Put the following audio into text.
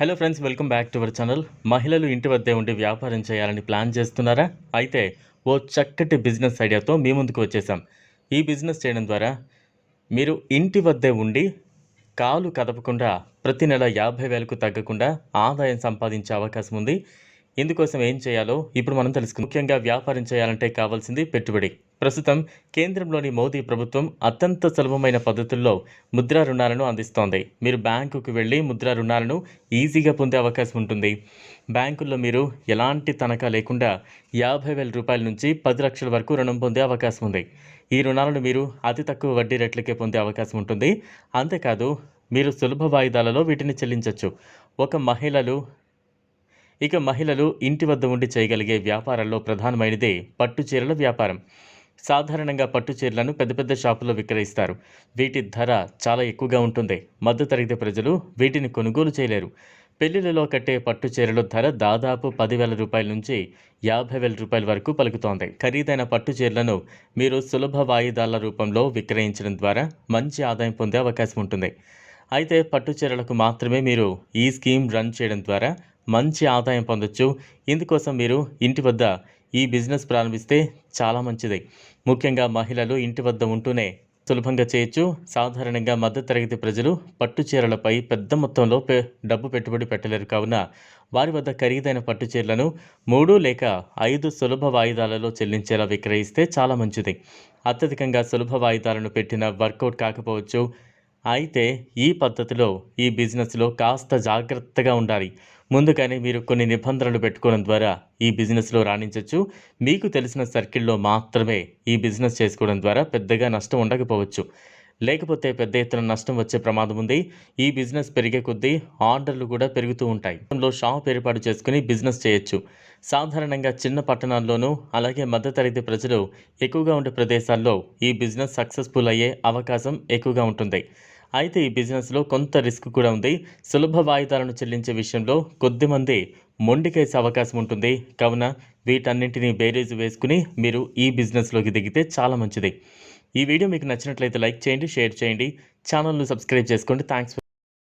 Hello friends welcome back to our channel మహిళలు ఇంటి వద్దే ఉండి వ్యాపారం చేయాలని ప్లాన్ చేస్తున్నారా? అయితే ఓ చక్కటి బిజినెస్ ఐడియాతో మీ ముందుకు వచ్చేసాం. ఈ బిజినెస్ చేయడం ద్వారా మీరు ఇంటి వద్దే ఉండి కాలు కదపకుండా ప్రతి నెల యాభై వేలకు తగ్గకుండా ఆదాయం సంపాదించే అవకాశం ఉంది. ఇందుకోసం ఏం చేయాలో ఇప్పుడు మనం తెలుసుకుందాం. ముఖ్యంగా వ్యాపారం చేయాలంటే కావాల్సింది పెట్టుబడి. ప్రస్తుతం కేంద్రంలోని మోదీ ప్రభుత్వం అత్యంత సులభమైన పద్ధతుల్లో ముద్రా రుణాలను అందిస్తోంది. మీరు బ్యాంకుకు వెళ్ళి ముద్రా రుణాలను ఈజీగా పొందే అవకాశం ఉంటుంది. బ్యాంకుల్లో మీరు ఎలాంటి తనఖా లేకుండా యాభై వేల రూపాయల నుంచి పది లక్షల వరకు రుణం పొందే అవకాశం ఉంది. ఈ రుణాలను మీరు అతి తక్కువ వడ్డీ రేట్లకే పొందే అవకాశం ఉంటుంది. అంతేకాదు మీరు సులభ వాయిదాలలో వీటిని చెల్లించవచ్చు ఒక మహిళలు ఇక మహిళలు ఇంటి వద్ద ఉండి చేయగలిగే వ్యాపారాల్లో ప్రధానమైనదే పట్టు చీరల వ్యాపారం. సాధారణంగా పట్టు చీరలను పెద్ద పెద్ద షాపుల్లో విక్రయిస్తారు. వీటి ధర చాలా ఎక్కువగా ఉంటుంది. మధ్యతరగతి ప్రజలు వీటిని కొనుగోలు చేయలేరు. పెళ్ళిళ్ళలో కట్టే పట్టు చీరల ధర దాదాపు పదివేల రూపాయల నుంచి యాభై వేల రూపాయల వరకు పలుకుతోంది. ఖరీదైన పట్టు చీరలను మీరు సులభ వాయిదాల రూపంలో విక్రయించడం ద్వారా మంచి ఆదాయం పొందే అవకాశం ఉంటుంది. అయితే పట్టు చీరలకు మాత్రమే మీరు ఈ స్కీమ్ రన్ చేయడం ద్వారా మంచి ఆదాయం పొందొచ్చు. ఇందుకోసం మీరు ఇంటి వద్ద ఈ బిజినెస్ ప్రారంభిస్తే చాలా మంచిది. ముఖ్యంగా మహిళలు ఇంటి వద్ద ఉంటూనే సులభంగా చేయొచ్చు. సాధారణంగా మధ్యతరగతి ప్రజలు పట్టు చీరలపై పెద్ద మొత్తంలో డబ్బు పెట్టుబడి పెట్టలేరు. కావున వారి వద్ద ఖరీదైన పట్టు చీరలను మూడు లేక ఐదు సులభ వాయిదాలలో చెల్లించేలా విక్రయిస్తే చాలా మంచిది. అత్యధికంగా సులభ వాయిదాలను పెట్టిన వర్కౌట్ కాకపోవచ్చు. అయితే ఈ పద్ధతిలో ఈ బిజినెస్లో కాస్త జాగ్రత్తగా ఉండాలి. ముందుగానే మీరు కొన్ని నిబంధనలు పెట్టుకోవడం ద్వారా ఈ బిజినెస్లో రాణించవచ్చు మీకు తెలిసిన సర్కిల్లో మాత్రమే ఈ బిజినెస్ చేసుకోవడం ద్వారా పెద్దగా నష్టం ఉండకపోవచ్చు. లేకపోతే పెద్ద ఎత్తున నష్టం వచ్చే ప్రమాదం ఉంది. ఈ బిజినెస్ పెరిగే కొద్దీ ఆర్డర్లు కూడా పెరుగుతూ ఉంటాయి. లో షాప్ ఏర్పాటు చేసుకుని బిజినెస్ చేయొచ్చు. సాధారణంగా చిన్న పట్టణాల్లోనూ అలాగే మధ్యతరగతి ప్రజలు ఎక్కువగా ఉండే ప్రదేశాల్లో ఈ బిజినెస్ సక్సెస్ఫుల్ అయ్యే అవకాశం ఎక్కువగా ఉంటుంది. అయితే ఈ బిజినెస్లో కొంత రిస్క్ కూడా ఉంది. సులభ వాయిదాలను చెల్లించే విషయంలో కొద్దిమంది మొండికేసే అవకాశం ఉంటుంది. కావున వీటన్నింటినీ బేరేజ్ వేసుకుని మీరు ఈ బిజినెస్లోకి దిగితే చాలా మంచిది. ఈ వీడియో మీకు నచ్చినట్లయితే లైక్ చేయండి షేర్ చేయండి. ఛానల్ను సబ్స్క్రైబ్ చేసుకోండి. థ్యాంక్స్